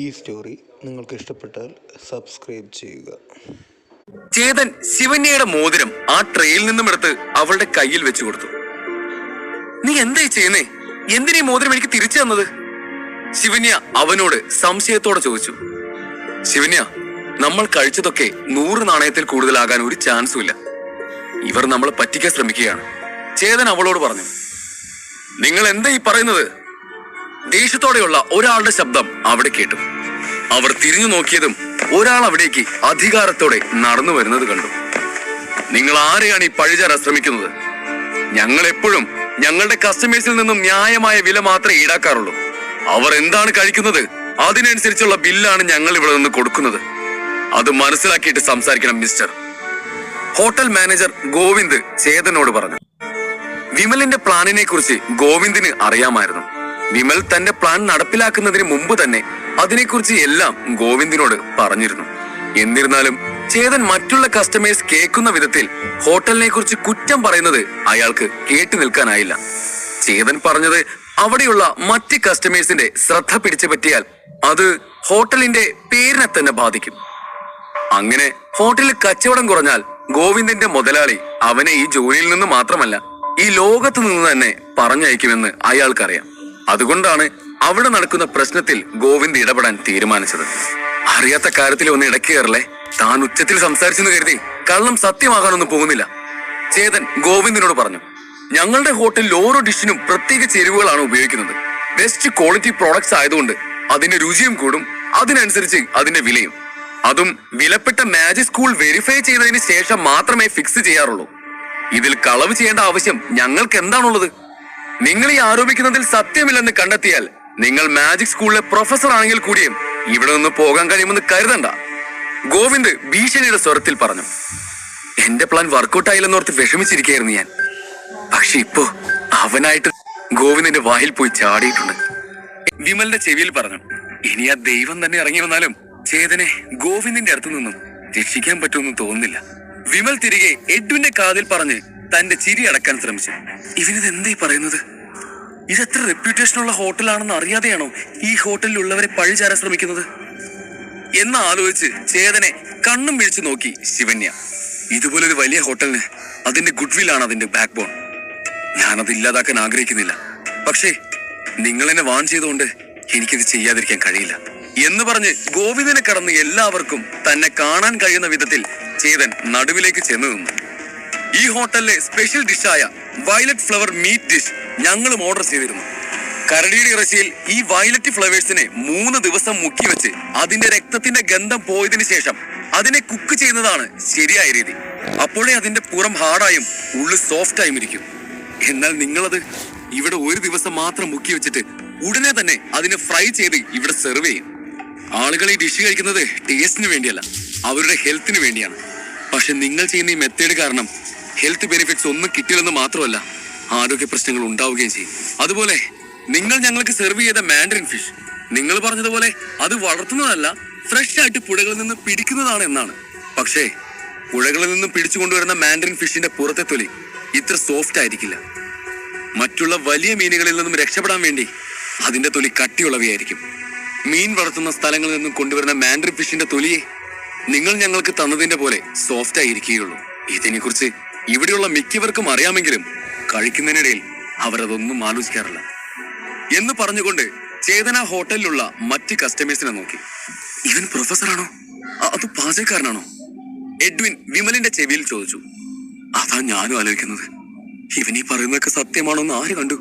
ഈ സ്റ്റോറി നിങ്ങൾക്ക് ഇഷ്ടപ്പെട്ടാൽ സബ്സ്ക്രൈബ് ചെയ്യുക. ചേതൻ ശിവന്യയുടെ മോതിരം ആ ട്രെയിൽ നിന്നും എടുത്ത് അവളുടെ കയ്യിൽ വെച്ചു കൊടുത്തു. നീ എന്തായി ചെയ്യുന്നേ? എന്തിനീ മോതിരം എനിക്ക് തിരിച്ചു തന്നത്? ശിവന്യ അവനോട് സംശയത്തോടെ ചോദിച്ചു. ശിവന്യ നമ്മൾ കഴിച്ചതൊക്കെ നൂറ് നാണയത്തിൽ കൂടുതലാകാൻ ഒരു ചാൻസും ഇല്ല. ഇവർ നമ്മളെ പറ്റിക്കാൻ ശ്രമിക്കുകയാണ്. ചേതൻ അവളോട് പറഞ്ഞു. നിങ്ങൾ എന്താ ഈ പറയുന്നത്? ദേഷ്യത്തോടെയുള്ള ഒരാളുടെ ശബ്ദം അവിടെ കേട്ടു. അവർ തിരിഞ്ഞു നോക്കിയതും ഒരാൾ അവിടേക്ക് അധികാരത്തോടെ നടന്നു വരുന്നത് കണ്ടു. നിങ്ങൾ ആരെയാണ് ഈ പഴിചാരാൻ ശ്രമിക്കുന്നത്? ഞങ്ങൾ എപ്പോഴും ഞങ്ങളുടെ കസ്റ്റമേഴ്സിൽ നിന്നും ന്യായമായ വില മാത്രമേ ഈടാക്കാറുള്ളൂ. അവർ എന്താണ് കഴിക്കുന്നത്? അതിനനുസരിച്ചുള്ള ബില്ലാണ് ഞങ്ങൾ ഇവിടെ നിന്ന് കൊടുക്കുന്നത്. അത് മനസ്സിലാക്കിയിട്ട് സംസാരിക്കണം മിസ്റ്റർ. ഹോട്ടൽ മാനേജർ ഗോവിന്ദ് ചേതനോട് പറഞ്ഞു. വിമലിന്റെ പ്ലാനിനെ കുറിച്ച് ഗോവിന്ദിന് അറിയാമായിരുന്നു. വിമൽ തന്റെ പ്ലാൻ നടപ്പിലാക്കുന്നതിന് മുമ്പ് തന്നെ അതിനെക്കുറിച്ച് എല്ലാം ഗോവിന്ദിനോട് പറഞ്ഞിരുന്നു. എന്നിരുന്നാലും ചേതൻ മറ്റുള്ള കസ്റ്റമേഴ്സ് കേൾക്കുന്ന വിധത്തിൽ ഹോട്ടലിനെ കുറിച്ച് കുറ്റം പറയുന്നത് അയാൾക്ക് കേട്ടു നിൽക്കാനായില്ല. ചേതൻ പറഞ്ഞത് അവിടെയുള്ള മറ്റ് കസ്റ്റമേഴ്സിന്റെ ശ്രദ്ധ പിടിച്ചു പറ്റിയാൽ അത് ഹോട്ടലിന്റെ പേരിനെ തന്നെ ബാധിക്കും. അങ്ങനെ ഹോട്ടലിൽ കച്ചവടം കുറഞ്ഞാൽ ഗോവിന്ദന്റെ മുതലാളി അവനെ ഈ ജോലിയിൽ നിന്ന് മാത്രമല്ല ഈ ലോകത്ത് നിന്ന് തന്നെ പറഞ്ഞയക്കുമെന്ന് അയാൾക്കറിയാം. അതുകൊണ്ടാണ് അവിടെ നടക്കുന്ന പ്രശ്നത്തിൽ ഗോവിന്ദ് ഇടപെടാൻ തീരുമാനിച്ചത്. അറിയാത്ത കാര്യത്തിൽ ഒന്ന് ഇടയ്ക്ക് കയറല്ലേ? താൻ ഉച്ചത്തിൽ സംസാരിച്ചെന്ന് കരുതി കള്ളം സത്യമാകാനൊന്നും പോകുന്നില്ല. ചേതൻ ഗോവിന്ദിനോട് പറഞ്ഞു ഞങ്ങളുടെ ഹോട്ടലിൽ ഓരോ ഡിഷിനും പ്രത്യേക ചേരുവകളാണ് ഉപയോഗിക്കുന്നത്. ബെസ്റ്റ് ക്വാളിറ്റി പ്രോഡക്ട്സ് ആയതുകൊണ്ട് അതിന്റെ രുചിയും കൂടും അതിനനുസരിച്ച് അതിന്റെ വിലയും. അതും വിലപ്പെട്ട മാജിക് സ്കൂൾ വെരിഫൈ ചെയ്തതിന് ശേഷം മാത്രമേ ഫിക്സ് ചെയ്യാറുള്ളൂ. ഇതിൽ കളവ് ചെയ്യേണ്ട ആവശ്യം ഞങ്ങൾക്ക് എന്താണുള്ളത്? നിങ്ങൾ ഈ ആരോപിക്കുന്നതിൽ സത്യമില്ലെന്ന് കണ്ടെത്തിയാൽ നിങ്ങൾ മാജിക് സ്കൂളിലെ പ്രൊഫസർ ആണെങ്കിൽ കൂടിയും ഇവിടെ നിന്ന് പോകാൻ കഴിയുമെന്ന് കരുതണ്ട. ഗോവിന്ദ് ഭീഷണിയുടെ സ്വരത്തിൽ പറഞ്ഞു. എന്റെ പ്ലാൻ വർക്കൗട്ട് ആയില്ലെന്നോർത്ത് വിഷമിച്ചിരിക്കുകയായിരുന്നു ഞാൻ. പക്ഷെ ഇപ്പോ അവനായിട്ട് ഗോവിന്ദിന്റെ വായിൽ പോയി ചാടിയിട്ടുണ്ട്. വിമലിന്റെ ചെവിയിൽ പറഞ്ഞു. ഇനി ആ ദൈവം തന്നെ ഇറങ്ങി വന്നാലും ചേതനെ ഗോവിന്ദിന്റെ അടുത്തു നിന്നും രക്ഷിക്കാൻ പറ്റുമെന്ന് തോന്നുന്നില്ല. വിമൽ തിരികെ എഡ്വിന്റെ കാതിൽ പറഞ്ഞ് തന്റെ ചിരി അടക്കാൻ ശ്രമിച്ചു. ഇവനിത് എന്തായി പറയുന്നത്? ഇതെത്ര റെപ്യൂട്ടേഷനുള്ള ഹോട്ടലാണെന്ന് അറിയാതെയാണോ ഈ ഹോട്ടലിൽ ഹോട്ടലിലുള്ളവരെ പഴിചാരാൻ ശ്രമിക്കുന്നത്? എന്ന് ആലോചിച്ച് ചേതനെ കണ്ണും വിഴിച്ചു നോക്കി ശിവന്യ. ഇതുപോലൊരു വലിയ ഹോട്ടലിന് അതിന്റെ ഗുഡ് വില്ലാണ് അതിന്റെ ബാക്ക് ബോൺ ഞാനത് ഇല്ലാതാക്കാൻ ആഗ്രഹിക്കുന്നില്ല. പക്ഷേ നിങ്ങൾ എന്നെ വാൺ ചെയ്തുകൊണ്ട് എനിക്കിത് ചെയ്യാതിരിക്കാൻ കഴിയില്ല. എന്ന് പറഞ്ഞ് ഗോവിന്ദനെ കടന്ന് എല്ലാവർക്കും തന്നെ കാണാൻ കഴിയുന്ന വിധത്തിൽ ചേതൻ നടുവിലേക്ക് ചെന്നു നിന്നു. ഈ ഹോട്ടലിലെ സ്പെഷ്യൽ ഡിഷായ വയലറ്റ് ഫ്ലവർ മീറ്റ് ഡിഷ് ഞങ്ങളും ഓർഡർ ചെയ്തിരുന്നു. കരടിയുടെ ഇറച്ചിയിൽ ഈ വയലറ്റ് ഫ്ലവേഴ്സിനെ മൂന്ന് ദിവസം മുക്കി വെച്ച് അതിന്റെ രക്തത്തിന്റെ ഗന്ധം പോയതിനു ശേഷം അതിനെ കുക്ക് ചെയ്യുന്നതാണ് ശരിയായ രീതി. അപ്പോഴേ അതിന്റെ പുറം ഹാർഡായും ഉള്ളു സോഫ്റ്റായും ഇരിക്കും. എന്നാൽ നിങ്ങളത് ഇവിടെ ഒരു ദിവസം മാത്രം മുക്കി വെച്ചിട്ട് ഉടനെ തന്നെ അതിനെ ഫ്രൈ ചെയ്ത് ഇവിടെ സെർവ് ചെയ്യും. ആളുകൾ ഈ ഡിഷ് കഴിക്കുന്നത് ടേസ്റ്റിന് വേണ്ടിയല്ല അവരുടെ ഹെൽത്തിന് വേണ്ടിയാണ്. പക്ഷെ നിങ്ങൾ ചെയ്യുന്ന ഈ മെത്തേഡ് കാരണം ഹെൽത്ത് ബെനിഫിറ്റ്സ് ഒന്നും കിട്ടില്ലെന്ന് മാത്രമല്ല ആരോഗ്യ പ്രശ്നങ്ങൾ ഉണ്ടാവുകയും ചെയ്യും. അതുപോലെ നിങ്ങൾ ഞങ്ങൾക്ക് സെർവ് ചെയ്ത മാൻഡറിൻ ഫിഷ്. നിങ്ങൾ പറഞ്ഞതുപോലെ അത് വളർത്തുന്നതല്ല ഫ്രഷ് ആയിട്ട് പുഴകളിൽ നിന്ന് പിടിക്കുന്നതാണ് എന്നാണ്. പക്ഷേ പുഴകളിൽ നിന്ന് പിടിച്ചു കൊണ്ടുവരുന്ന മാൻഡറിൻ ഫിഷിന്റെ പുറത്തെ തൊലി ഇത്ര സോഫ്റ്റ് ആയിരിക്കില്ല. മറ്റുള്ള വലിയ മീനുകളിൽ നിന്നും രക്ഷപ്പെടാൻ വേണ്ടി അതിന്റെ തൊലി കട്ടിയുള്ളവയായിരിക്കും. മീൻ വളർത്തുന്ന സ്ഥലങ്ങളിൽ നിന്നും കൊണ്ടുവരുന്ന മാൻഡറിൻ ഫിഷിന്റെ തൊലിയെ നിങ്ങൾ ഞങ്ങൾക്ക് തന്നതിന്റെ പോലെ സോഫ്റ്റ് ആയിരിക്കുകയുള്ളൂ. ഇതിനെക്കുറിച്ച് ഇവിടെയുള്ള മിക്കവർക്കും അറിയാമെങ്കിലും കഴിക്കുന്നതിനിടയിൽ അവരതൊന്നും ആലോചിക്കാറില്ല. എന്ന് പറഞ്ഞുകൊണ്ട് ചേതന ഹോട്ടലിലുള്ള മറ്റ് കസ്റ്റമേഴ്സിനെ നോക്കി. ഇവൻ പ്രൊഫസറാണോ? അത് പാചകക്കാരനാണോ? എഡ്വിൻ വിമലിന്റെ ചെവിയിൽ ചോദിച്ചു. അതാ ഞാനും ആലോചിക്കുന്നത്. ഇവൻ ഈ പറയുന്നതൊക്കെ സത്യമാണോന്ന് ആര് കണ്ടു?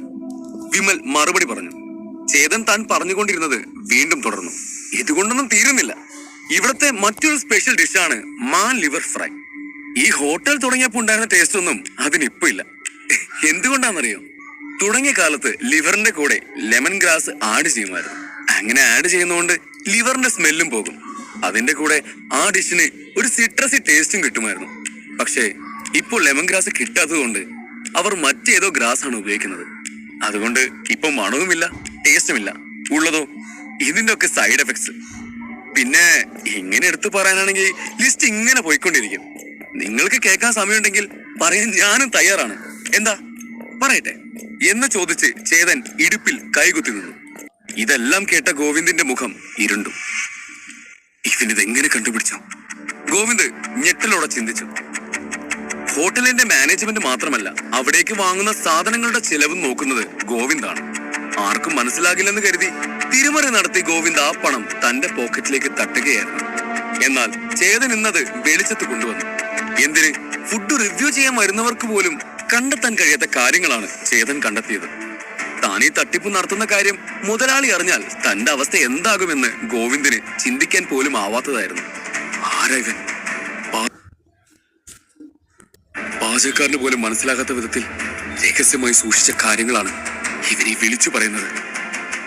വിമൽ മറുപടി പറഞ്ഞു. ചേതൻ താൻ പറഞ്ഞുകൊണ്ടിരുന്നത് വീണ്ടും തുടർന്നു. ഇതുകൊണ്ടൊന്നും തീരുന്നില്ല. ഇവിടുത്തെ മറ്റൊരു സ്പെഷ്യൽ ഡിഷാണ് മാൻ ലിവർ ഫ്രൈ. ഈ ഹോട്ടൽ തുടങ്ങിയപ്പോൾ ഉണ്ടായിരുന്ന ടേസ്റ്റ് ഒന്നും അതിനിപ്പോ ഇല്ല. എന്തുകൊണ്ടാണെന്നറിയോ? തുടങ്ങിയ കാലത്ത് ലിവറിന്റെ കൂടെ ലെമൺ ഗ്രാസ് ആഡ് ചെയ്യുമായിരുന്നു. അങ്ങനെ ആഡ് ചെയ്യുന്നതുകൊണ്ട് ലിവറിന്റെ സ്മെല്ലും പോകും. അതിന്റെ കൂടെ ആ ഡിഷിന് ഒരു സിട്രസി ടേസ്റ്റും കിട്ടുമായിരുന്നു. പക്ഷേ ഇപ്പോൾ ലെമൺ ഗ്രാസ് കിട്ടാത്തതുകൊണ്ട് അവർ മറ്റേതോ ഗ്രാസ് ആണ് ഉപയോഗിക്കുന്നത്. അതുകൊണ്ട് ഇപ്പൊ മണവുമില്ല ടേസ്റ്റുമില്ല ഉള്ളതോ ഇതിന്റെ ഒക്കെ സൈഡ് എഫക്ട്സ് പിന്നെ ഇങ്ങനെ എടുത്തു പറയാനാണെങ്കിൽ ലിസ്റ്റ് ഇങ്ങനെ പോയിക്കൊണ്ടിരിക്കും. നിങ്ങൾക്ക് കേൾക്കാൻ സമയമുണ്ടെങ്കിൽ പറയാൻ ഞാനും തയ്യാറാണ്. എന്താ? പറയട്ടെ. എന്ന് ചോദിച്ച് ചേതൻ ഇടുപ്പിൽ കൈകുത്തി നിന്നു. ഇതെല്ലാം കേട്ട ഗോവിന്ദിന്റെ മുഖം ഇരുണ്ടു. ഇവനിതെങ്ങനെ കണ്ടുപിടിച്ചു? ഗോവിന്ദ് ഞെട്ടലോടെ ചിന്തിച്ചു. ഹോട്ടലിന്റെ മാനേജ്മെന്റ് മാത്രമല്ല അവിടേക്ക് വാങ്ങുന്ന സാധനങ്ങളുടെ ചെലവും നോക്കുന്നത് ഗോവിന്ദാണ്. ആർക്കും മനസ്സിലാകില്ലെന്ന് കരുതി തിരുമറി നടത്തി ഗോവിന്ദ് ആ പണം തന്റെ പോക്കറ്റിലേക്ക് തട്ടുകയായിരുന്നു. എന്നാൽ ചേതൻ ഇന്നത് വെളിച്ചത്ത് കൊണ്ടുവന്നു. എന്തിന്? ഫുഡ് റിവ്യൂ ചെയ്യാൻ വരുന്നവർക്ക് പോലും കണ്ടെത്താൻ കഴിയാത്ത കാര്യങ്ങളാണ് ചേതൻ കണ്ടെത്തിയത്. താൻ ഈ തട്ടിപ്പ് നടത്തുന്ന കാര്യം മുതലാളി അറിഞ്ഞാൽ തന്റെ അവസ്ഥ എന്താകുമെന്ന് ഗോവിന്ദിന് ചിന്തിക്കാൻ പോലും ആവാത്തതായിരുന്നു. ആരായവൻ പാചകക്കാരന് പോലും മനസ്സിലാകാത്ത വിധത്തിൽ രഹസ്യമായി സൂക്ഷിച്ച കാര്യങ്ങളാണ് ഇവനെ വിളിച്ചു പറയുന്നത്.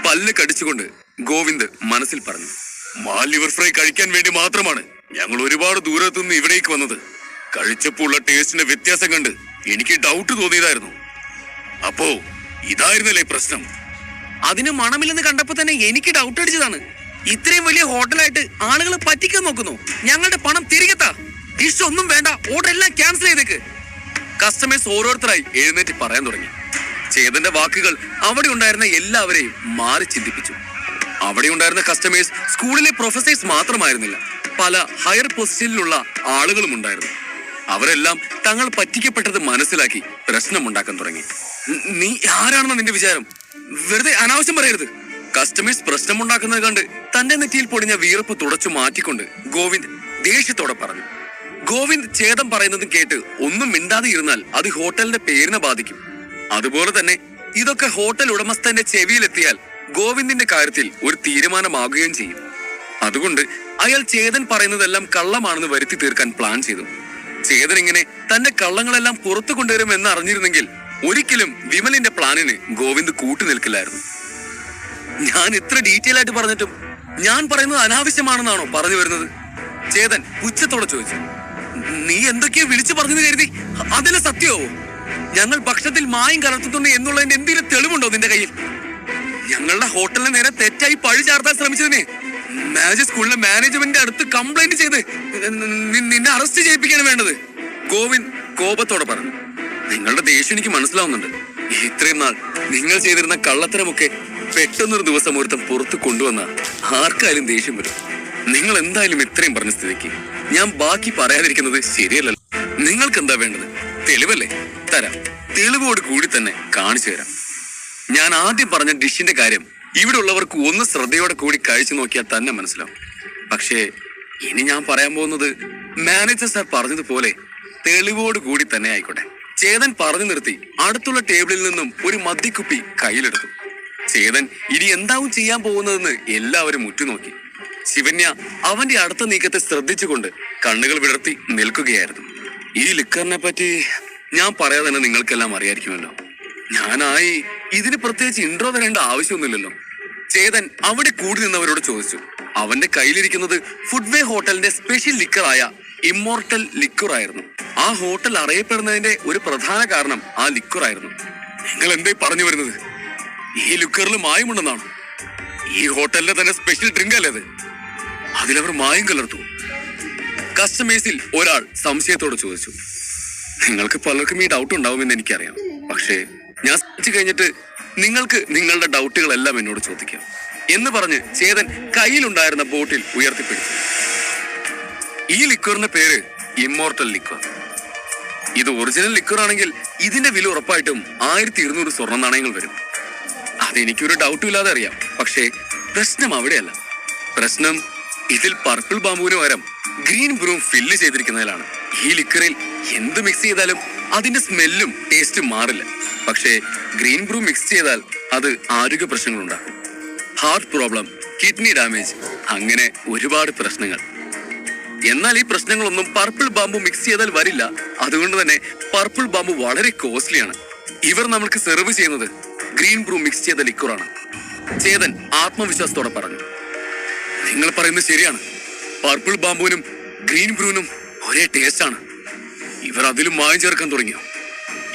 പല്ല് കടിച്ചുകൊണ്ട് ഗോവിന്ദ് മനസ്സിൽ പറഞ്ഞു മാലിവർ ഫ്രൈ കഴിക്കാൻ വേണ്ടി മാത്രമാണ് ഞങ്ങൾ ഒരുപാട് ദൂരത്തുനിന്ന് ഇവിടേക്ക് വന്നത്. കഴിച്ചപ്പോൾ ഉള്ള ടേസ്റ്റിന്റെ വ്യത്യാസം കണ്ട് എനിക്ക് ഡൗട്ട് തോന്നിയതായിരുന്നു. അപ്പോ ഇതായിരുന്നല്ലേ പ്രശ്നം? അതിന് മണമില്ലെന്ന് കണ്ടപ്പോ തന്നെ എനിക്ക് ഡൗട്ട് അടിച്ചതാണ്. ഇത്രയും വലിയ ഹോട്ടലായിട്ട് ആളുകൾ പറ്റിക്കാൻ നോക്കുന്നു. ഞങ്ങളുടെ പണം തിരികെ ഡിഷ് ഒന്നും വേണ്ട. ഓർഡർ എല്ലാം ക്യാൻസൽ ചെയ്തേക്ക്. കസ്റ്റമേഴ്സ് ഓരോരുത്തരായി എഴുന്നേറ്റ് പറയാൻ തുടങ്ങി. ചേതന്റെ വാക്കുകൾ അവിടെ ഉണ്ടായിരുന്ന എല്ലാവരെയും മാറി ചിന്തിപ്പിച്ചു. അവിടെ ഉണ്ടായിരുന്ന കസ്റ്റമേഴ്സ് സ്കൂളിലെ പ്രൊഫസേഴ്സ് മാത്രമായിരുന്നില്ല. പല ഹയർ പൊസിഷനിലുള്ള ആളുകളും ഉണ്ടായിരുന്നു. അവരെല്ലാം തങ്ങൾ പറ്റിക്കപ്പെട്ടത് മനസ്സിലാക്കി പ്രശ്നമുണ്ടാക്കാൻ തുടങ്ങി. നീ ആരാണെന്ന നിന്റെ വിചാരം? വെറുതെ അനാവശ്യം പറയരുത്. കസ്റ്റമേഴ്സ് പ്രശ്നമുണ്ടാക്കുന്നത് കണ്ട് തന്റെ നെറ്റിയിൽ പൊടിഞ്ഞ വീർപ്പ് തുടച്ചു മാറ്റിക്കൊണ്ട് ഗോവിന്ദ് ദേഷ്യത്തോടെ പറഞ്ഞു. ഗോവിന്ദ് ഛേദം പറയുന്നതും കേട്ട് ഒന്നും മിണ്ടാതെ ഇരുന്നാൽ അത് ഹോട്ടലിന്റെ പേരിനെ ബാധിക്കും. അതുപോലെ തന്നെ ഇതൊക്കെ ഹോട്ടൽ ഉടമസ്ഥന്റെ ചെവിയിലെത്തിയാൽ ഗോവിന്ദിന്റെ കാര്യത്തിൽ ഒരു തീരുമാനമാകുകയും ചെയ്യും. അതുകൊണ്ട് അയാൾ ചേതൻ പറയുന്നതെല്ലാം കള്ളമാണെന്ന് വരുത്തി തീർക്കാൻ പ്ലാൻ ചെയ്തു. ചേതൻ ഇങ്ങനെ തന്റെ കള്ളങ്ങളെല്ലാം പുറത്തു കൊണ്ടുവരുമെന്ന് അറിഞ്ഞിരുന്നെങ്കിൽ ഒരിക്കലും വിമലിന്റെ പ്ലാനിന് ഗോവിന്ദ് കൂട്ടു നിൽക്കില്ലായിരുന്നു. ഞാൻ ഇത്ര ഡീറ്റെയിൽ ആയിട്ട് പറഞ്ഞിട്ടും ഞാൻ പറയുന്നത് അനാവശ്യമാണെന്നാണോ പറഞ്ഞു വരുന്നത്? ചേതൻ ഉച്ചത്തോടെ ചോദിച്ചു. നീ എന്തൊക്കെയോ വിളിച്ചു പറഞ്ഞെന്ന് കരുതി. അതിന് സത്യമാവോ? ഞങ്ങൾ ഭക്ഷണത്തിൽ മായം കലർത്തുന്നുണ്ട് എന്നുള്ളതിന്റെ എന്തെങ്കിലും തെളിവുണ്ടോ നിന്റെ കയ്യിൽ? ഞങ്ങളുടെ ഹോട്ടലിന് നേരെ തെറ്റായി പഴി ചാർത്താൻ ശ്രമിച്ചതിന് മാനേജർ സ്കൂളിലെ മാനേജ്മെന്റ് അടുത്ത് കംപ്ലൈന്റ് ചെയ്ത് നിന്നെ അറസ്റ്റ് ചെയ്യിപ്പിക്കാണ് വേണ്ടത്. ഗോവിന്ദ് കോപത്തോടെ പറഞ്ഞു. നിങ്ങളുടെ ദേഷ്യം എനിക്ക് മനസ്സിലാവുന്നുണ്ട്. ഇത്രയും നാൾ നിങ്ങൾ ചെയ്തിരുന്ന കള്ളത്തരമൊക്കെ പെട്ടെന്നൊരു ദിവസം ഒരുത്തം പുറത്ത് കൊണ്ടുവന്ന ആർക്കായാലും ദേഷ്യം വരും. നിങ്ങൾ എന്തായാലും ഇത്രയും പറഞ്ഞ സ്ഥിതിക്ക് ഞാൻ ബാക്കി പറയാതിരിക്കുന്നത് ശരിയല്ലല്ലോ. നിങ്ങൾക്ക് എന്താ വേണ്ടത്? തെളിവല്ലേ? തരാം. തെളിവോട് കൂടി തന്നെ കാണിച്ചു തരാം. ഞാൻ ആദ്യം പറഞ്ഞ ഡിഷിന്റെ കാര്യം ഇവിടെ ഉള്ളവർക്ക് ഒന്ന് ശ്രദ്ധയോടെ കൂടി കഴിച്ചു നോക്കിയാൽ തന്നെ മനസ്സിലാവും. പക്ഷേ ഇനി ഞാൻ പറയാൻ പോകുന്നത് മാനേജർ സാർ പറഞ്ഞതുപോലെ തെളിവോട് കൂടി തന്നെ ആയിക്കോട്ടെ. ചേതൻ പറഞ്ഞു നിർത്തി അടുത്തുള്ള ടേബിളിൽ നിന്നും ഒരു മദ്യക്കുപ്പി കയ്യിലെടുത്തു. ചേതൻ ഇനി എന്താവും ചെയ്യാൻ പോകുന്നതെന്ന് എല്ലാവരും ഉറ്റുനോക്കി. ശിവന്യ അവന്റെ അടുത്ത നീക്കത്തെ ശ്രദ്ധിച്ചുകൊണ്ട് കണ്ണുകൾ വിടർത്തി നിൽക്കുകയായിരുന്നു. ഈ ലിക്കറിനെ പറ്റി ഞാൻ പറയാതെ തന്നെ നിങ്ങൾക്കെല്ലാം അറിയായിരിക്കുമല്ലോ. ഞാനായി ഇതിന് പ്രത്യേകിച്ച് ഇൻട്രോ തരേണ്ട ആവശ്യമൊന്നുമില്ലല്ലോ. ചേതൻ അവിടെ കൂടി നിന്നവരോട് ചോദിച്ചു. അവന്റെ കയ്യിലിരിക്കുന്നത് ഫുഡ്വേ ഹോട്ടലിന്റെ സ്പെഷ്യൽ ലിക്കറായ ഇമ്മോർട്ടൽ ലിക്വർ ആയിരുന്നു. ആ ഹോട്ടൽ അറിയപ്പെടുന്നതിന്റെ ഒരു പ്രധാന കാരണം ആ ലിക്വർ ആയിരുന്നു. നിങ്ങൾ എന്തേ പറഞ്ഞു വരുന്നത്? ഈ ലിക്കറിൽ മായമുണ്ടെന്നാണ് ഈ ഹോട്ടലിന്റെ തന്നെ സ്പെഷ്യൽ ഡ്രിങ്ക് അല്ലേ അത്? അതിലവർ മായം കലർത്തു. കസ്റ്റമേഴ്സിൽ ഒരാൾ സംശയത്തോടെ ചോദിച്ചു. നിങ്ങൾക്ക് പലർക്കും ഈ ഡൗട്ട് ഉണ്ടാവുമെന്ന് എനിക്കറിയാം. പക്ഷേ ഞാൻ ശ്രമിച്ചു കഴിഞ്ഞിട്ട് നിങ്ങൾക്ക് നിങ്ങളുടെ ഡൗട്ടുകളെല്ലാം എന്നോട് ചോദിക്കാം. എന്ന് പറഞ്ഞ് ചേതൻ കയ്യിലുണ്ടായിരുന്ന ബോട്ടിൽ ഉയർത്തിപ്പിടിച്ചു. ഈ ലിക്വറിന്റെ പേര് ഇമ്മോർട്ടൽ ലിക്വർ. ഇത് ഒറിജിനൽ ലിക്വർ ആണെങ്കിൽ ഇതിന്റെ വില ഉറപ്പായിട്ടും ആയിരത്തി ഇരുന്നൂറ് സ്വർണ നാണയങ്ങൾ വരും. അതെനിക്കൊരു ഡൗട്ടും ഇല്ലാതെ അറിയാം. പക്ഷേ പ്രശ്നം അവിടെയല്ല. പ്രശ്നം ഇതിൽ പർപ്പിൾ ബാമ്പുവിന് പകരം ഗ്രീൻ ബ്രൂം ഫില്ല് ചെയ്തിരിക്കുന്നതിലാണ്. ഈ ലിക്വറിൽ എന്ത് മിക്സ് ചെയ്താലും അതിന്റെ സ്മെല്ലും ടേസ്റ്റും മാറില്ല. പക്ഷേ ഗ്രീൻ ബ്രൂ മിക്സ് ചെയ്താൽ അത് ആരോഗ്യ പ്രശ്നങ്ങൾ ഉണ്ടാക്കും ഹാർട്ട് പ്രോബ്ലം കിഡ്നി ഡാമേജ് അങ്ങനെ ഒരുപാട് പ്രശ്നങ്ങൾ. എന്നാൽ ഈ പ്രശ്നങ്ങളൊന്നും പർപ്പിൾ ബാമ്പു മിക്സ് ചെയ്താൽ വരില്ല. അതുകൊണ്ട് തന്നെ പർപ്പിൾ ബാമ്പു വളരെ കോസ്റ്റ്ലിയാണ് ഇവർ നമ്മൾക്ക് സെർവ് ചെയ്യുന്നത് ഗ്രീൻ ബ്രൂ മിക്സ് ചെയ്ത ലിക്വറാണ് ചേതൻ ആത്മവിശ്വാസത്തോടെ പറഞ്ഞു. നിങ്ങൾ പറയുന്നത് ശരിയാണ്. പർപ്പിൾ ബാമ്പുവിനും ഗ്രീൻ ബ്രൂവിനും ഒരേ ടേസ്റ്റാണ് ഇവർ അതിലും മായം ചേർക്കാൻ തുടങ്ങിയോ?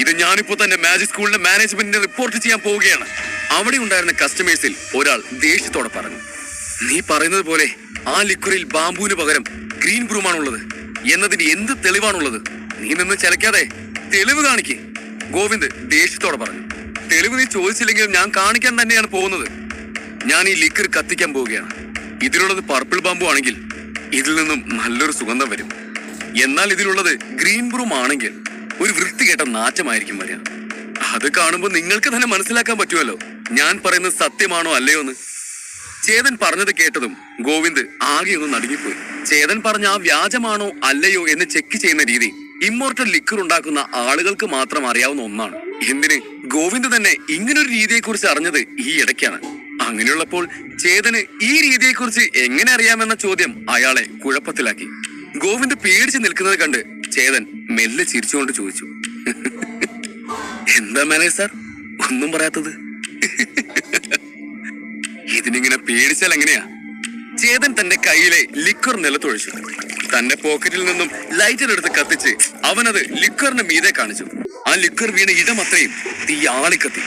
ഇത് ഞാനിപ്പോ തന്നെ മാജിക് സ്കൂളിന്റെ മാനേജ്മെന്റിന് റിപ്പോർട്ട് ചെയ്യാൻ പോവുകയാണ്. അവിടെ ഉണ്ടായിരുന്ന കസ്റ്റമേഴ്സിൽ ഒരാൾ ദേഷ്യത്തോടെ പറഞ്ഞു നീ പറയുന്നത് പോലെ ആ ലിക്വറിൽ ബാമ്പുവിന് പകരം ഗ്രീൻ ബ്രൂമാണുള്ളത് എന്നതിന് എന്ത് തെളിവാണുള്ളത്? നീ നിന്ന് ചലക്കാതെ തെളിവ് കാണിക്കേ. ഗോവിന്ദ് ദേഷ്യത്തോടെ പറഞ്ഞു തെളിവ് നീ ചോദിച്ചില്ലെങ്കിലും ഞാൻ കാണിക്കാൻ തന്നെയാണ് പോകുന്നത്. ഞാൻ ഈ ലിക്കർ കത്തിക്കാൻ പോവുകയാണ്. ഇതിലുള്ളത് പർപ്പിൾ ബാമ്പു ആണെങ്കിൽ ഇതിൽ നിന്നും നല്ലൊരു സുഗന്ധം വരും. എന്നാൽ ഇതിലുള്ളത് ഗ്രീൻ ബ്രൂം ആണെങ്കിൽ ഒരു വൃത്തികെട്ട നാറ്റമായിരിക്കും വരിക അത് കാണുമ്പോൾ നിങ്ങൾക്ക് തന്നെ മനസ്സിലാക്കാൻ പറ്റുമല്ലോ. ഞാൻ പറയുന്നത് സത്യമാണോ അല്ലയോ എന്ന്. ചേതൻ പറഞ്ഞത് കേട്ടതും ഗോവിന്ദ് ആകെ ഒന്ന് നടുങ്ങിപ്പോയി. ചേതൻ പറഞ്ഞ ആ വ്യാജമാണോ അല്ലയോ എന്ന് ചെക്ക് ചെയ്യുന്ന രീതി ഇമ്മോർട്ടൽ ലിക്കർ ഉണ്ടാക്കുന്ന ആളുകൾക്ക് മാത്രം അറിയാവുന്ന ഒന്നാണ്. എന്തിന്? ഗോവിന്ദ് തന്നെ ഇങ്ങനൊരു രീതിയെക്കുറിച്ച് അറിഞ്ഞത് ഈ ഇടയ്ക്കാണ്. അങ്ങനെയുള്ളപ്പോൾ ചേതന് ഈ രീതിയെക്കുറിച്ച് എങ്ങനെ അറിയാമെന്ന ചോദ്യം അയാളെ കുഴപ്പത്തിലാക്കി. ഗോവിന്ദ് പേടിച്ച് നിൽക്കുന്നത് കണ്ട് ചേതൻ മെല്ലെ ചിരിച്ചുകൊണ്ട് ചോദിച്ചു. എന്താ മാനേജ് സാർ ഒന്നും പറയാത്തത്. ഇതിനിങ്ങനെ പേടിച്ചാൽ എങ്ങനെയാ? ചേതൻ തന്റെ കയ്യിലെ ലിക്വർ നിലത്തൊഴിച്ചു തന്റെ പോക്കറ്റിൽ നിന്നും ലൈറ്റർ എടുത്ത് കത്തിച്ച് അവനത് ലിക്വറിന് മീതെ കാണിച്ചു. ആ ലിക്വർ വീണ ഇടം അത്രയും തീ ആളിക്കത്തി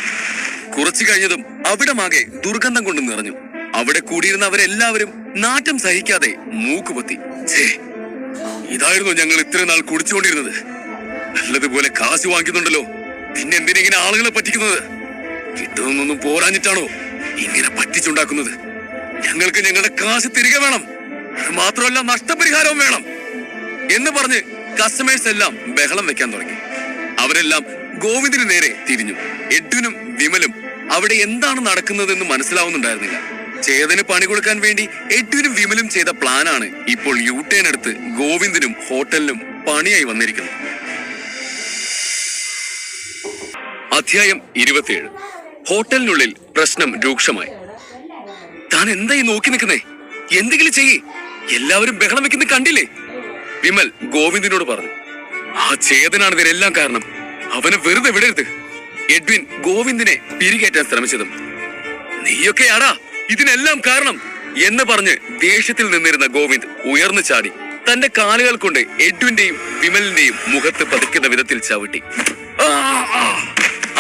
കുറച്ചു കഴിഞ്ഞതും അവിടമാകെ ദുർഗന്ധം കൊണ്ട് നിറഞ്ഞു. അവിടെ കൂടിയിരുന്ന അവരെല്ലാവരും നാറ്റം സഹിക്കാതെ മൂക്കുപൊത്തി. ഛേ ഇതായിരുന്നു ഞങ്ങൾ ഇത്രയും നാൾ കുടിച്ചുകൊണ്ടിരുന്നത്. നല്ലതുപോലെ കാശ് വാങ്ങിക്കുന്നുണ്ടല്ലോ. പിന്നെ എന്തിനെങ്ങനെ ആളുകളെ പറ്റിക്കുന്നത്? കിട്ടുന്നൊന്നും പോരാഞ്ഞിട്ടാണോ ഇങ്ങനെ പറ്റിച്ചുണ്ടാക്കുന്നത്? ഞങ്ങൾക്ക് ഞങ്ങളുടെ കാശ് തിരികെ വേണം. അത് മാത്രമല്ല നഷ്ടപരിഹാരവും വേണം. എന്ന് പറഞ്ഞ് കസ്റ്റമേഴ്സ് എല്ലാം ബഹളം വെക്കാൻ തുടങ്ങി. അവരെല്ലാം ഗോവിന്ദിന് നേരെ തിരിഞ്ഞു. എഡ്വിനും വിമലും അവിടെ എന്താണ് നടക്കുന്നതെന്ന് മനസ്സിലാവുന്നുണ്ടായിരുന്നില്ല. ചേതന് പണി കൊടുക്കാൻ വേണ്ടി എഡ്വിനും വിമലും ചെയ്ത പ്ലാനാണ് ഇപ്പോൾ യു ടേൺ എടുത്ത് ഗോവിന്ദിനും ഹോട്ടലിനും പണിയായി വന്നിരിക്കുന്നത്. അധ്യായം ഇരുപത്തിയേഴ്. ഹോട്ടലിനുള്ളിൽ പ്രശ്നം രൂക്ഷമായി. താൻ എന്തായി നോക്കി നിൽക്കുന്നേ? എന്തെങ്കിലും ചെയ്യേ. എല്ലാവരും ബഹളം വെക്കുന്നത് കണ്ടില്ലേ? വിമൽ ഗോവിന്ദിനോട് പറഞ്ഞു. ആ ചേതനാണ് ഇതിനെല്ലാം കാരണം. അവനെ വെറുതെ വിടരുത്. എഡ്വിൻ ഗോവിന്ദിനെ പിരികേറ്റാൻ ശ്രമിച്ചതും. നീയൊക്കെയാടാ. ഇതിനെല്ലാം കാരണം എന്ന് പറഞ്ഞ് ദേഷ്യത്തിൽ നിന്നിരുന്ന ഗോവിന്ദ് ഉയർന്നു ചാടി. തന്റെ കാലുകൾ കൊണ്ട് എഡ്വിന്റെയും വിമലിന്റെയും മുഖത്ത് പതിക്കുന്ന വിധത്തിൽ ചവിട്ടി.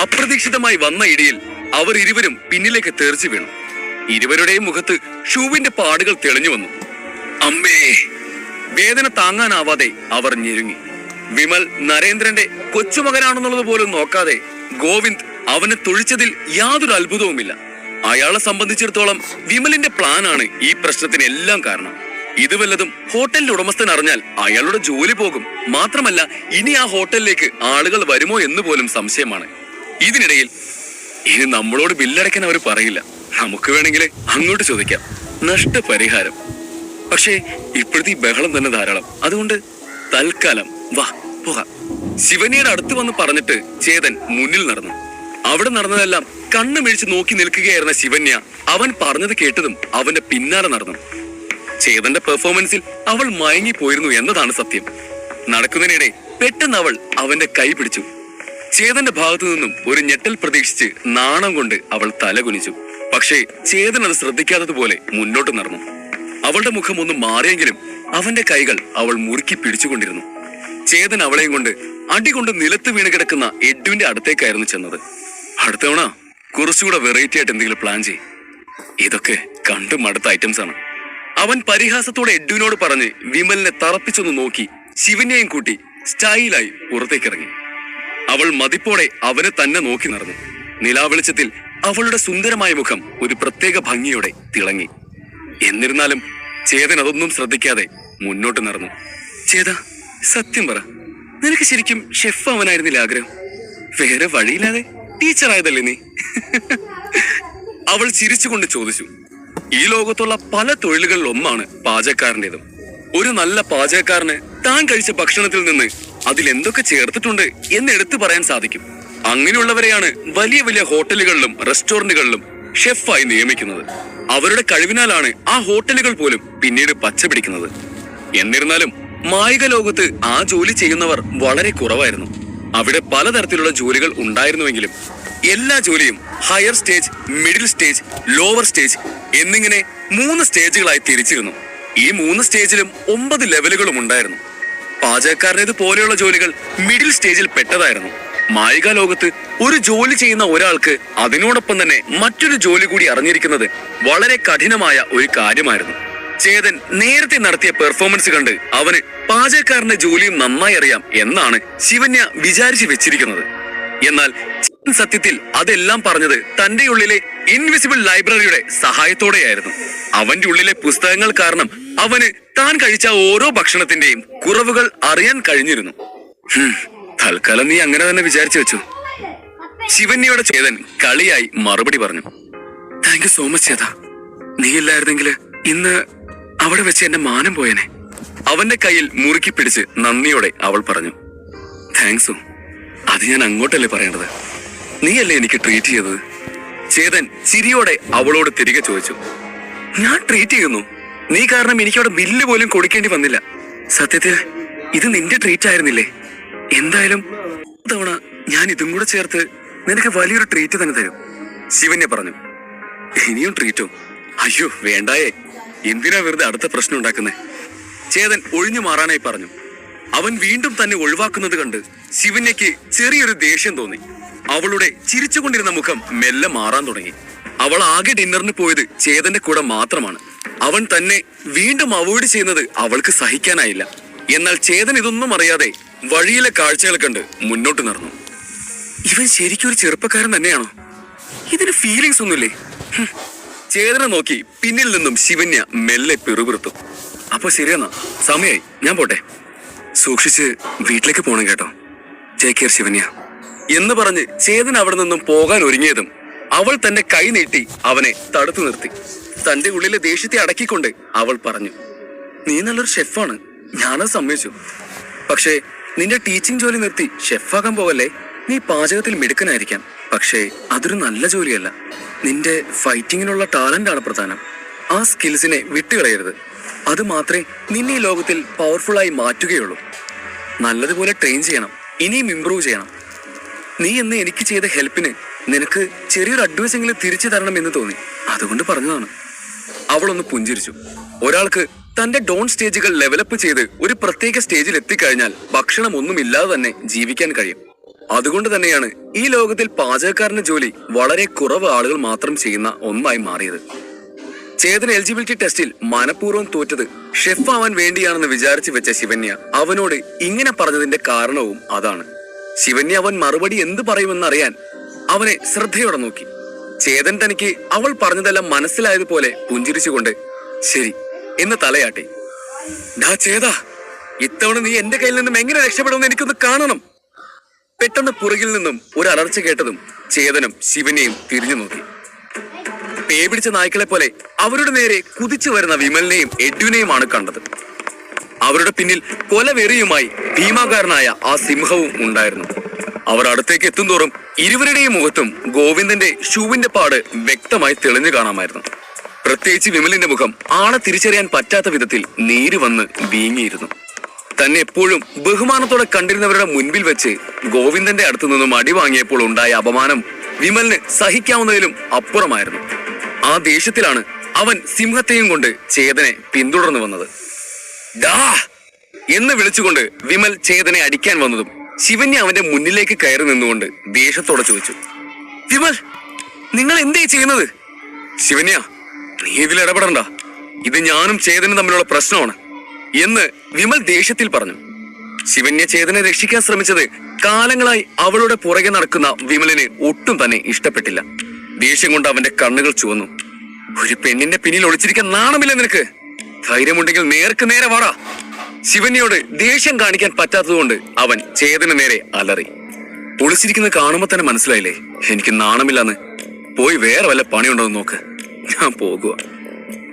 അപ്രതീക്ഷിതമായി വന്ന ഇടിയിൽ അവർ ഇരുവരും പിന്നിലേക്ക് തെറിച്ചു വീണു. ഇരുവരുടെയും മുഖത്ത് ഷൂവിന്റെ പാടുകൾ തെളിഞ്ഞു വന്നു. അമ്മേ വേദന താങ്ങാനാവാതെ അവർ ഞെരുങ്ങി. വിമൽ നരേന്ദ്രന്റെ കൊച്ചുമകനാണെന്നുള്ളത് പോലും നോക്കാതെ ഗോവിന്ദ് അവനെ തൊഴിച്ചതിൽ യാതൊരു അത്ഭുതവുമില്ല. അയാളെ സംബന്ധിച്ചിടത്തോളം വിമലിന്റെ പ്ലാനാണ് ഈ പ്രശ്നത്തിന് എല്ലാം കാരണം. ഇത് വല്ലതും ഹോട്ടലിന്റെ ഉടമസ്ഥൻ അറിഞ്ഞാൽ അയാളുടെ ജോലി പോകും. മാത്രമല്ല ഇനി ആ ഹോട്ടലിലേക്ക് ആളുകൾ വരുമോ എന്ന് പോലും സംശയമാണ്. ഇതിനിടയിൽ ഇനി നമ്മളോട് ബില്ലടയ്ക്കാൻ അവർ പറയില്ല. നമുക്ക് വേണമെങ്കിൽ അങ്ങോട്ട് ചോദിക്കാം. നഷ്ടപരിഹാരം. പക്ഷേ ഇപ്പോഴത്തെ ഈ ബഹളം തന്നെ ധാരാളം. അതുകൊണ്ട് തൽക്കാലം വാ പോകാം. ശിവനിയുടെ അടുത്ത് വന്ന് പറഞ്ഞിട്ട് ചേതൻ മുന്നിൽ നടന്നു. അവിടെ നടന്നതെല്ലാം കണ്ണു മിഴിച്ച് നോക്കി നിൽക്കുകയായിരുന്ന ശിവന്യ അവൻ പറഞ്ഞത് കേട്ടതും അവന്റെ പിന്നാലെ നടന്നു. ചേതന്റെ പെർഫോമൻസിൽ അവൾ മയങ്ങി പോയിരുന്നു എന്നതാണ് സത്യം. നടക്കുന്നതിനിടെ പെട്ടെന്ന് അവൾ അവന്റെ കൈ പിടിച്ചു. ചേതന്റെ ഭാഗത്തു നിന്നും ഒരു ഞെട്ടൽ പ്രതീക്ഷിച്ച് നാണം കൊണ്ട് അവൾ തലകുനിച്ചു. പക്ഷേ ചേതൻ അത് ശ്രദ്ധിക്കാത്തതുപോലെ മുന്നോട്ട് നടന്നു. അവളുടെ മുഖം ഒന്ന് മാറിയെങ്കിലും അവന്റെ കൈകൾ അവൾ മുറുക്കി പിടിച്ചുകൊണ്ടിരുന്നു. ചേതൻ അവളെയും കൊണ്ട് അടികൊണ്ട് നിലത്ത് വീണ് കിടക്കുന്ന എഡ്വിന്റെ അടുത്തേക്കായിരുന്നു ചെന്നത്. അടുത്ത തവണ കുറച്ചുകൂടെ വെറൈറ്റി ആയിട്ട് എന്തെങ്കിലും പ്ലാൻ ചെയ്യും. ഇതൊക്കെ കണ്ടു മടുത്ത ഐറ്റംസ് ആണ്. അവൻ പരിഹാസത്തോടെ എഡ്വിനോട് പറഞ്ഞ് വിമലിനെ തറപ്പിച്ചൊന്ന് നോക്കി ശിവനെയും കൂട്ടി സ്റ്റൈലായി പുറത്തേക്കിറങ്ങി. അവൾ മതിപ്പോടെ അവനെ തന്നെ നോക്കി നടന്നു. നിലാവെളിച്ചത്തിൽ അവളുടെ സുന്ദരമായ മുഖം ഒരു പ്രത്യേക ഭംഗിയോടെ തിളങ്ങി. എന്നിരുന്നാലും ചേതൻ അതൊന്നും ശ്രദ്ധിക്കാതെ മുന്നോട്ട് നടന്നു. ചേത സത്യം പറ. നിനക്ക് ശരിക്കും ഷെഫ് ആവാനായിരുന്നില്ല ആഗ്രഹം? വേറെ വഴിയില്ലാതെ? ടീച്ചറായതല്ലേ നീ? അവൾ ചിരിച്ചുകൊണ്ട് ചോദിച്ചു. ഈ ലോകത്തുള്ള പല തൊഴിലുകളിൽ ഒന്നാണ് പാചകക്കാരന്റെതും. ഒരു നല്ല പാചകക്കാരന് താൻ കഴിച്ച ഭക്ഷണത്തിൽ നിന്ന് അതിൽ എന്തൊക്കെ ചേർത്തിട്ടുണ്ട് എന്ന് എടുത്തു പറയാൻ സാധിക്കും. അങ്ങനെയുള്ളവരെയാണ് വലിയ വലിയ ഹോട്ടലുകളിലും റെസ്റ്റോറന്റുകളിലും ഷെഫായി നിയമിക്കുന്നത്. അവരുടെ കഴിവിനാലാണ് ആ ഹോട്ടലുകൾ പോലും പിന്നീട് പച്ച പിടിക്കുന്നത്. എന്നിരുന്നാലും മായിക ലോകത്ത് ആ ജോലി ചെയ്യുന്നവർ വളരെ കുറവായിരുന്നു. അവിടെ പലതരത്തിലുള്ള ജോലികൾ ഉണ്ടായിരുന്നുവെങ്കിലും എല്ലാ ജോലിയും higher stage middle stage lower stage എന്നിങ്ങനെ മൂന്ന് സ്റ്റേജുകളായി തിരിച്ചിരുന്നു. ഈ മൂന്ന് സ്റ്റേജിലും ഒമ്പത് ലെവലുകളും ഉണ്ടായിരുന്നു. പാചകക്കാരനേത് പോലെയുള്ള ജോലികൾ മിഡിൽ സ്റ്റേജിൽ പെട്ടതായിരുന്നു. മായിക ലോകത്ത് ഒരു ജോലി ചെയ്യുന്ന ഒരാൾക്ക് അതിനോടൊപ്പം തന്നെ മറ്റൊരു ജോലി കൂടി അറിഞ്ഞിരിക്കുന്നത് വളരെ കഠിനമായ ഒരു കാര്യമായിരുന്നു. ചേതൻ നേരത്തെ നടത്തിയ പെർഫോമൻസ് കണ്ട് അവന് പാചകക്കാരന്റെ ജോലിയും നന്നായി അറിയാം എന്നാണ് ശിവന്യ വിചാരിച്ചു വെച്ചിരിക്കുന്നത്. എന്നാൽ സത്യത്തിൽ അതെല്ലാം പറഞ്ഞത് തന്റെ ഉള്ളിലെ ഇൻവിസിബിൾ ലൈബ്രറിയുടെ സഹായത്തോടെയായിരുന്നു. അവന്റെ ഉള്ളിലെ പുസ്തകങ്ങൾ കാരണം അവന് താൻ കഴിച്ച ഓരോ ഭക്ഷണത്തിന്റെയും കുറവുകൾ അറിയാൻ കഴിഞ്ഞിരുന്നു. തൽക്കാലം നീ അങ്ങനെ തന്നെ വിചാരിച്ചു വെച്ചു. ശിവന്യയുടെ ചേതൻ കളിയായി മറുപടി പറഞ്ഞു. താങ്ക് യു സോ മച്ച് ചേതാ. നീ ഇല്ലായിരുന്നെങ്കിൽ ഇന്ന് അവിടെ വെച്ച് എന്റെ മാനം പോയനെ. അവന്റെ കയ്യിൽ മുറുക്കി പിടിച്ച് നന്ദിയോടെ അവൾ പറഞ്ഞു താങ്ക്സോ അത് ഞാൻ അങ്ങോട്ടല്ലേ പറയേണ്ടത്? നീയല്ലേ എനിക്ക് ട്രീറ്റ് ചെയ്തത്? ചേതൻ ചിരിയോടെ അവളോട് തിരികെ ചോദിച്ചു ഞാൻ ട്രീറ്റ് ചെയ്യുന്നു. നീ കാരണം എനിക്കവിടെ ബില്ല് പോലും കൊടുക്കേണ്ടി വന്നില്ല. സത്യത്തിൽ ഇത് നിന്റെ ട്രീറ്റ് ആയിരുന്നില്ലേ? എന്തായാലും തവണ ഞാൻ ഇതും കൂടെ ചേർത്ത് നിനക്ക് വലിയൊരു ട്രീറ്റ് തന്നെ തരും. ശിവന്യ പറഞ്ഞു ഇനിയും ട്രീറ്റോ അയ്യോ വേണ്ടായേ. എന്തിനാ വെറുതെ അടുത്ത പ്രശ്നം ഉണ്ടാക്കുന്നേ? ചേതൻ ഒഴിഞ്ഞു മാറാനായി പറഞ്ഞു. അവൻ വീണ്ടും തന്നെ ഒഴിവാക്കുന്നത് കണ്ട് ശിവന്യക്ക് ചെറിയൊരു ദേഷ്യം തോന്നി. അവളുടെ ചിരിച്ചുകൊണ്ടിരുന്ന മുഖം മെല്ലെ മാറാൻ തുടങ്ങി. അവൾ ആകെ ഡിന്നറിന് പോയത് ചേതന്റെ കൂടെ മാത്രമാണ്. അവൻ തന്നെ വീണ്ടും അവോയ്ഡ് ചെയ്യുന്നത് അവൾക്ക് സഹിക്കാനായില്ല. എന്നാൽ ചേതൻ ഇതൊന്നും അറിയാതെ വഴിയിലെ കാഴ്ചകൾ കണ്ട് മുന്നോട്ട് നടന്നു. ഇവൻ ശരിക്കും ഒരു ചെറുപ്പക്കാരൻ തന്നെയാണോ? ഇതിന് ഫീലിങ്സ് ഒന്നുമില്ലേ. ചേതനെ നോക്കി പിന്നിൽ നിന്നും ശിവന്യ മെല്ലെ പിറുപിറുത്തു. അപ്പൊ ശരിയെന്നാ സമയായി. ഞാൻ പോട്ടെ. സൂക്ഷിച്ച് വീട്ടിലേക്ക് പോണം കേട്ടോ. ജയ് കെയർ ശിവന്യ. എന്ന് പറഞ്ഞ് ചേതൻ അവിടെ നിന്നും പോകാൻ ഒരുങ്ങിയതും അവൾ തന്നെ കൈ നീട്ടി അവനെ തടുത്തു നിർത്തി. തന്റെ ഉള്ളിലെ ദേഷ്യത്തെ അടക്കിക്കൊണ്ട് അവൾ പറഞ്ഞു നീ നല്ലൊരു ഷെഫാണ് ഞാനത് സമ്മതിച്ചു. പക്ഷേ നിന്റെ ടീച്ചിങ് ജോലി നിർത്തി ഷെഫാകാൻ പോവല്ലേ? നീ പാചകത്തിൽ മിടുക്കനായിരിക്കാം. പക്ഷേ അതൊരു നല്ല ജോലിയല്ല. നിന്റെ ഫൈറ്റിങ്ങിനുള്ള ആണ് പ്രധാനം. ആ സ്കിൽസിനെ വിട്ടുകളയരുത്. അത് മാത്രമേ നിന്നെ ഈ ലോകത്തിൽ പവർഫുള്ളായി മാറ്റുകയുള്ളൂ. നല്ലതുപോലെ ട്രെയിൻ ചെയ്യണം. ഇനിയും ഇംപ്രൂവ് ചെയ്യണം. നീ എന്ന് എനിക്ക് ചെയ്ത ഹെൽപ്പിന് നിനക്ക് ചെറിയൊരു അഡ്വൈസ് എങ്കിലും തിരിച്ചു തരണം എന്ന് തോന്നി. അതുകൊണ്ട് പറഞ്ഞതാണ്. അവളൊന്ന് പുഞ്ചിരിച്ചു. ഒരാൾക്ക് തന്റെ ഡോൺ സ്റ്റേജുകൾ ലെവലപ്പ് ചെയ്ത് ഒരു പ്രത്യേക സ്റ്റേജിൽ എത്തിക്കഴിഞ്ഞാൽ ഇല്ലാതെ തന്നെ ജീവിക്കാൻ കഴിയും. അതുകൊണ്ട് തന്നെയാണ് ഈ ലോകത്തിൽ പാചകക്കാരന്റെ ജോലി വളരെ കുറവ് ആളുകൾ മാത്രം ചെയ്യുന്ന ഒന്നായി മാറിയത്. ചേതൻ എലിജിബിലിറ്റി ടെസ്റ്റിൽ മനഃപൂർവം തോറ്റത് ഷെഫ് ആവാൻ വേണ്ടിയാണെന്ന് വിചാരിച്ചു വെച്ച ശിവന്യ അവനോട് ഇങ്ങനെ പറഞ്ഞതിന്റെ കാരണവും അതാണ്. ശിവന്യ അവൻ മറുപടി എന്ത് പറയുമെന്നറിയാൻ അവനെ ശ്രദ്ധയോടെ നോക്കി. ചേതൻ തനിക്ക് അവൾ പറഞ്ഞതെല്ലാം മനസ്സിലായതുപോലെ പുഞ്ചിരിച്ചുകൊണ്ട് ശരി എന്ന് തലയാട്ടി. ഡാ ചേതാ ഇത്തവണ നീ എന്റെ കയ്യിൽ നിന്നും എങ്ങനെ രക്ഷപ്പെടുമെന്ന് എനിക്കൊന്ന് കാണണം. പെട്ടെന്ന് പുറകിൽ നിന്നും ഒരു അലർച്ച കേട്ടതും ചേതനും ശിവനെയും തിരിഞ്ഞു നോക്കി. പേ പിടിച്ച നായ്ക്കളെ പോലെ അവരുടെ നേരെ കുതിച്ചു വരുന്ന വിമലിനെയും എഡ്വിനെയുമാണ് കണ്ടത്. അവരുടെ പിന്നിൽ കൊലവെറിയുമായി ഭീമാകാരനായ ആ സിംഹവും ഉണ്ടായിരുന്നു. അവർ അടുത്തേക്ക് എത്തും തോറും ഇരുവരുടെയും മുഖത്തും ഗോവിന്ദന്റെ ഷൂവിന്റെ പാട് വ്യക്തമായി തെളിഞ്ഞു കാണാമായിരുന്നു. പ്രത്യേകിച്ച് വിമലിന്റെ മുഖം ആളെ തിരിച്ചറിയാൻ പറ്റാത്ത വിധത്തിൽ നീര് വന്ന് വീങ്ങിയിരുന്നു. തന്നെ എപ്പോഴും ബഹുമാനത്തോടെ കണ്ടിരുന്നവരുടെ മുൻപിൽ വെച്ച് ഗോവിന്ദന്റെ അടുത്തു നിന്നും അടി വാങ്ങിയപ്പോൾ ഉണ്ടായ അപമാനം വിമലിന് സഹിക്കാവുന്നതിലും അപ്പുറമായിരുന്നു. ആ ദേഷ്യത്തിലാണ് അവൻ സിംഹത്തെയും കൊണ്ട് ചേതനെ പിന്തുടർന്നു വന്നത്. എന്ന് വിളിച്ചുകൊണ്ട് വിമൽ ചേതനെ അടിക്കാൻ വന്നതും ശിവന്യ അവന്റെ മുന്നിലേക്ക് കയറി നിന്നുകൊണ്ട് ദേഷ്യത്തോടെ ചോദിച്ചു. വിമൽ നിങ്ങൾ എന്തേ ചെയ്യുന്നത്? ശിവന്യ നീ ഇതിൽ ഇടപെടണ്ട. ഇത് ഞാനും ചേതനും തമ്മിലുള്ള പ്രശ്നമാണ്. എന്ന് വിമൽ ദേഷ്യത്തിൽ പറഞ്ഞു. ശിവന്യ ചേതനെ രക്ഷിക്കാൻ ശ്രമിച്ചത് കാലങ്ങളായി അവളുടെ പുറകെ നടക്കുന്ന വിമലിന് ഒട്ടും തന്നെ ഇഷ്ടപ്പെട്ടില്ല. ദേഷ്യം കൊണ്ട് അവന്റെ കണ്ണുകൾ ചുവന്നു. ഒരു പെണ്ണിന്റെ പിന്നിൽ ഒളിച്ചിരിക്കാൻ നാണമില്ല നിനക്ക്. ധൈര്യമുണ്ടെങ്കിൽ നേർക്ക് നേരെ വാടാ. ശിവന്യോട് ദേഷ്യം കാണിക്കാൻ പറ്റാത്തതുകൊണ്ട് അവൻ ചേതന നേരെ അലറി. ഒളിച്ചിരിക്കുന്നത് കാണുമ്പോ തന്നെ മനസ്സിലായില്ലേ? എനിക്ക് നാണമില്ലാന്ന്. പോയി വേറെ വല്ല പണിയുണ്ടോ എന്ന് നോക്ക്. ഞാൻ പോകുക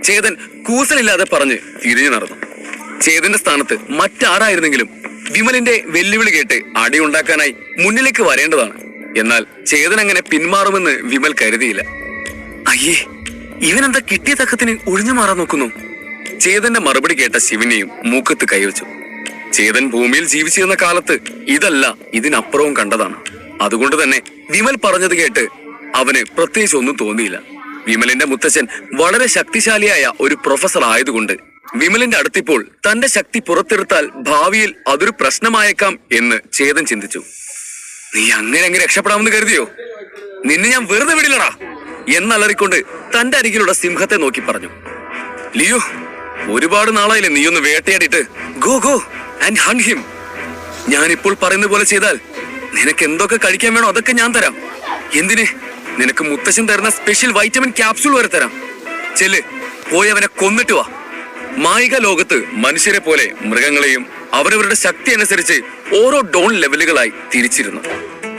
ചേതൻ കൂസലില്ലാതെ പറഞ്ഞ് തിരിഞ്ഞു നടന്നു. ചേതന്റെ സ്ഥാനത്ത് മറ്റാരായിരുന്നെങ്കിലും വിമലിന്റെ വെല്ലുവിളി കേട്ട് അടിയുണ്ടാക്കാനായി മുന്നിലേക്ക് വരേണ്ടതാണ്. എന്നാൽ ചേതൻ അങ്ങനെ പിന്മാറുമെന്ന് വിമൽ കരുതിയില്ല. അയ്യേ ഇവനെന്താ കിട്ടിയ തക്കത്തിന് ഒഴിഞ്ഞു മാറാൻ നോക്കുന്നു? ചേതന്റെ മറുപടി കേട്ട ശിവനെയും മൂക്കത്ത് കൈവച്ചു. ചേതൻ ഭൂമിയിൽ ജീവിച്ചിരുന്ന കാലത്ത് ഇതല്ല ഇതിനപ്പുറവും കണ്ടതാണ്. അതുകൊണ്ട് തന്നെ വിമൽ പറഞ്ഞത് കേട്ട് അവന് പ്രത്യേകിച്ച് ഒന്നും തോന്നിയില്ല. വിമലിന്റെ മുത്തച്ഛൻ വളരെ ശക്തിശാലിയായ ഒരു പ്രൊഫസർ ആയതുകൊണ്ട് വിമലിന്റെ അടുത്തിപ്പോൾ തന്റെ ശക്തി പുറത്തെടുത്താൽ ഭാവിയിൽ അതൊരു പ്രശ്നമായേക്കാം എന്ന് ചേതൻ ചിന്തിച്ചു. നീ അങ്ങനെ അങ്ങ് രക്ഷപ്പെടാമെന്ന് കരുതിയോ? നിന്നെ ഞാൻ വെറുതെ വിടില്ലടാ എന്നലറിക്കൊണ്ട് തന്റെ അരികിലുള്ള സിംഹത്തെ നോക്കി പറഞ്ഞു. ലിയോ ഒരുപാട് നാളായില്ലേ ഒന്ന് വേട്ടയാടിയിട്ട്. Go go and hunt him ഞാൻ ഇപ്പോൾ പറയുന്ന പോലെ ചെയ്താൽ നിനക്ക് എന്തൊക്കെ കഴിക്കാൻ വേണോ അതൊക്കെ ഞാൻ തരാം. എന്തിന്? നിനക്ക് മുത്തശ്ശൻ തരുന്ന സ്പെഷ്യൽ വൈറ്റമിൻ ക്യാപ്സൂൾ വരെ തരാം. ചെല്ല് പോയി അവനെ കൊന്നിട്ട് വാ. മായിക ലോകത്ത് മനുഷ്യരെ പോലെ മൃഗങ്ങളെയും അവരവരുടെ ശക്തി അനുസരിച്ച് ഓരോ ഡോൺ ലെവലുകളായി തിരിച്ചിരുന്നു.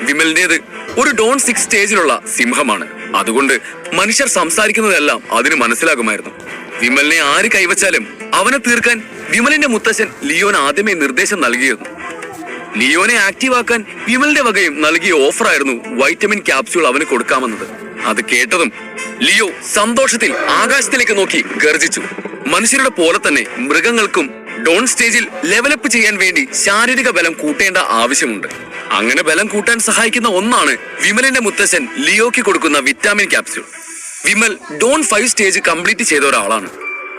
വിമലിന്റേത് ഒരു ഡോൺ സിക്സ് സ്റ്റേജിലുള്ള സിംഹമാണ്. അതുകൊണ്ട് മനുഷ്യർ സംസാരിക്കുന്നതെല്ലാം അതിന് മനസ്സിലാകുമായിരുന്നു. വിമലിനെ ആര് കൈവച്ചാലും അവനെ തീർക്കാൻ വിമലിന്റെ മുത്തശ്ശൻ ലിയോൻ ആദ്യമേ നിർദ്ദേശം നൽകിയിരുന്നു. ലിയോനെ ആക്റ്റീവ് ആക്കാൻ വിമലിന്റെ വകയും നൽകിയ ഓഫറായിരുന്നു വൈറ്റമിൻ ക്യാപ്സ്യൂൾ അവന് കൊടുക്കാമെന്നത്. അത് കേട്ടതും ലിയോ സന്തോഷത്തിൽ ആകാശത്തിലേക്ക് നോക്കി ഗർജിച്ചു. മനുഷ്യരുടെ പോലെ തന്നെ മൃഗങ്ങൾക്കും ഡോൺ സ്റ്റേജിൽ ലെവലപ്പ് ചെയ്യാൻ വേണ്ടി ശാരീരിക ബലം കൂട്ടേണ്ട ആവശ്യമുണ്ട്. അങ്ങനെ ബലം കൂട്ടാൻ സഹായിക്കുന്ന ഒന്നാണ് വിമലിന്റെ മുത്തശ്ശൻ ലിയോയ്ക്ക് കൊടുക്കുന്ന വിറ്റാമിൻ ക്യാപ്സ്യൂൾ വിമൽ ഡോൺ ഫൈവ് സ്റ്റേജ് കംപ്ലീറ്റ് ചെയ്ത ഒരാളാണ്.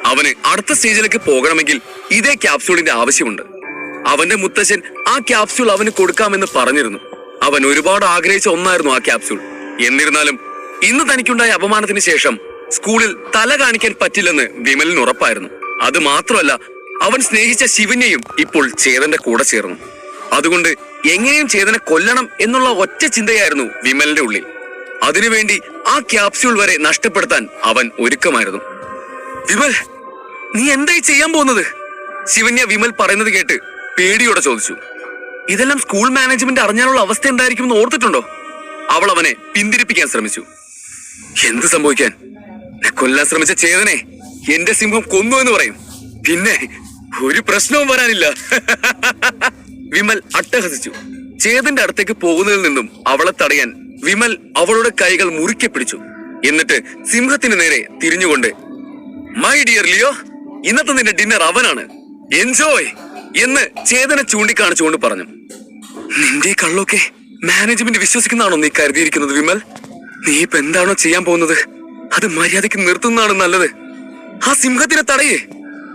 അവന് അടുത്ത സ്റ്റേജിലേക്ക് പോകണമെങ്കിൽ ഇതേ ക്യാപ്സ്യൂളിന്റെ ആവശ്യമുണ്ട്. അവന്റെ മുത്തശ്ശൻ ആ ക്യാപ്സ്യൂൾ അവന് കൊടുക്കാമെന്ന് പറഞ്ഞിരുന്നു. അവൻ ഒരുപാട് ആഗ്രഹിച്ച ഒന്നായിരുന്നു ആ ക്യാപ്സ്യൂൾ എന്നിരുന്നാലും ഇന്ന് തനിക്കുണ്ടായ അപമാനത്തിന് ശേഷം സ്കൂളിൽ തല കാണിക്കാൻ പറ്റില്ലെന്ന് വിമലിന് ഉറപ്പായിരുന്നു. അത് മാത്രമല്ല അവൻ സ്നേഹിച്ച ശിവനെയും ഇപ്പോൾ ചേതന്റെ കൂടെ ചേർന്നു. അതുകൊണ്ട് എങ്ങനെയും ചേതനെ കൊല്ലണം എന്നുള്ള ഒറ്റ ചിന്തയായിരുന്നു വിമലിന്റെ ഉള്ളിൽ. അതിനുവേണ്ടി ആ ക്യാപ്സ്യൂൾ വരെ നഷ്ടപ്പെടുത്താൻ അവൻ ഒരുക്കമായിരുന്നു. വിമൽ നീ എന്തായി ചെയ്യാൻ പോകുന്നത്? ശിവന്യ വിമൽ പറയുന്നത് കേട്ട് പേടിയോടെ ചോദിച്ചു. ഇതെല്ലാം സ്കൂൾ മാനേജ്മെന്റ് അറിഞ്ഞാലുള്ള അവസ്ഥ എന്തായിരിക്കും എന്ന് ഓർത്തിട്ടുണ്ടോ? അവൾ അവനെ പിന്തിരിപ്പിക്കാൻ ശ്രമിച്ചു. എന്ത് സംഭവിക്കാൻ? കൊല്ലാൻ ശ്രമിച്ച ചേതനെ എന്റെ സിംഹം കൊന്നു എന്ന് പറയും. പിന്നെ ഒരു പ്രശ്നവും വരാനില്ല. വിമൽ അട്ടഹസിച്ചു. ചേതന്റെ അടുത്തേക്ക് പോകുന്നതിൽ നിന്നും അവളെ തടയാൻ വിമൽ അവളുടെ കൈകൾ മുറുക്കെ പിടിച്ചു. എന്നിട്ട് സിംഹത്തിന് നേരെ തിരിഞ്ഞുകൊണ്ട് മൈ ഡിയർ ലിയോ ഇന്നത്തെ നിന്റെ ഡിന്നർ അവനാണ്. എൻജോയ് എന്ന് ചേതന ചൂണ്ടിക്കാണിച്ചുകൊണ്ട് പറഞ്ഞു. നിന്റെ കള്ളൊക്കെ മാനേജ്മെന്റ് വിശ്വസിക്കുന്നതാണോ നീ കരുതിയിരിക്കുന്നത് വിമൽ? നീ ഇപ്പൊ എന്താണോ ചെയ്യാൻ പോകുന്നത്? അത് മര്യാദയ്ക്ക് നിർത്തുന്നതാണ് നല്ലത്. ആ സിംഹത്തിനെ തടയേ.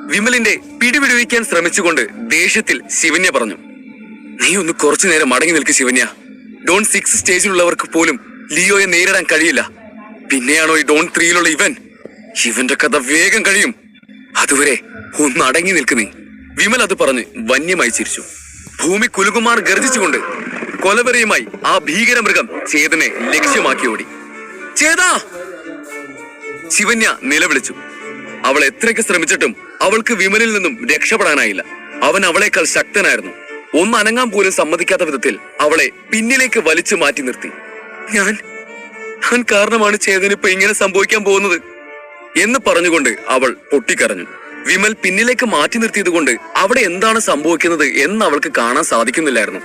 വിമലിന്റെ പിടിപിടിവിക്കാൻ ശ്രമിച്ചുകൊണ്ട് ദേഷ്യത്തിൽ ശിവന്യ പറഞ്ഞു. നീ ഒന്ന് കുറച്ചു നേരം മടങ്ങി നിൽക്ക് ശിവന്യ. ഡോൺ സിക്സ് സ്റ്റേജിലുള്ളവർക്ക് പോലും ലിയോയെ നേരിടാൻ കഴിയില്ല. പിന്നെയാണോ ഈ ഡോൺ ത്രീയിലുള്ള ഇവൻ? ഇവന്റെ കഥ വേഗം കഴിയും. അതുവരെ ഒന്ന് അടങ്ങി നിൽക്ക് നീ. വിമൽ അത് പറഞ്ഞ് വന്യമായി ചിരിച്ചു. ഭൂമി കുലുകുമാർ ഗർജിച്ചുകൊണ്ട് കൊലവെറിയുമായി ആ ഭീകരമൃഗം ചേതനെ ലക്ഷ്യമാക്കി ഓടി. ചേതാ! ശിവന്യ നിലവിളിച്ചു. അവൾ എത്രയൊക്കെ ശ്രമിച്ചിട്ടും അവൾക്ക് വിമലിൽ നിന്നും രക്ഷപ്പെടാനായില്ല. അവൻ അവളേക്കാൾ ശക്തനായിരുന്നു. ഒന്ന് അനങ്ങാൻ പോലും സമ്മതിക്കാത്ത വിധത്തിൽ അവളെ പിന്നിലേക്ക് വലിച്ചു മാറ്റി നിർത്തി. ഞാൻ ഞാൻ കാരണമാണ് ചേതന് ഇപ്പൊ ഇങ്ങനെ സംഭവിക്കാൻ പോകുന്നത് എന്ന് പറഞ്ഞുകൊണ്ട് അവൾ പൊട്ടിക്കരഞ്ഞു. വിമൽ പിന്നിലേക്ക് മാറ്റി നിർത്തിയത് കൊണ്ട് അവിടെ എന്താണ് സംഭവിക്കുന്നത് എന്ന് അവൾക്ക് കാണാൻ സാധിക്കുന്നില്ലായിരുന്നു.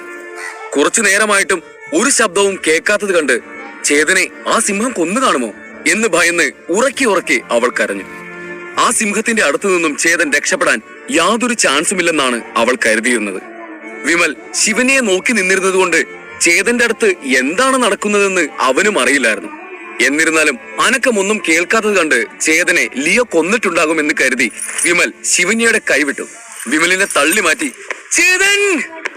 കുറച്ചു നേരമായിട്ടും ഒരു ശബ്ദവും കേൾക്കാത്തത് കണ്ട് ചേതനെ ആ സിംഹം കൊന്നു കാണുമോ എന്ന് ഭയന്ന് ഉറക്കി ഉറക്കി അവൾ കരഞ്ഞു. ആ സിംഹത്തിന്റെ അടുത്തു നിന്നും ചേതൻ രക്ഷപ്പെടാൻ യാതൊരു ചാൻസുമില്ലെന്നാണ് അവൾ കരുതിയിരുന്നത്. വിമൽ ശിവനെ നോക്കി നിന്നിരുന്നത് കൊണ്ട് ചേതന്റെ അടുത്ത് എന്താണ് നടക്കുന്നതെന്ന് അവനും അറിയില്ലായിരുന്നു. എന്നിരുന്നാലും അനക്കമൊന്നും കേൾക്കാത്തത് കണ്ട് ചേതനെ ലിയോ കൊന്നിട്ടുണ്ടാകുമെന്ന് കരുതി വിമൽ ശിവന്യയുടെ കൈവിട്ടു. വിമലിനെ തള്ളി മാറ്റി ചേതൻ!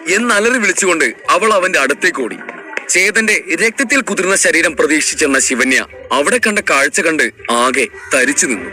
എന്നലറി വിളിച്ചുകൊണ്ട് അവൾ അവന്റെ അടുത്തേക്ക് ഓടി. ചേതന്റെ രക്തത്തിൽ കുതിർന്ന ശരീരം പ്രതീക്ഷിച്ചെന്ന ശിവന്യ അവിടെ കണ്ട കാഴ്ച കണ്ട് ആകെ തരിച്ചു നിന്നു.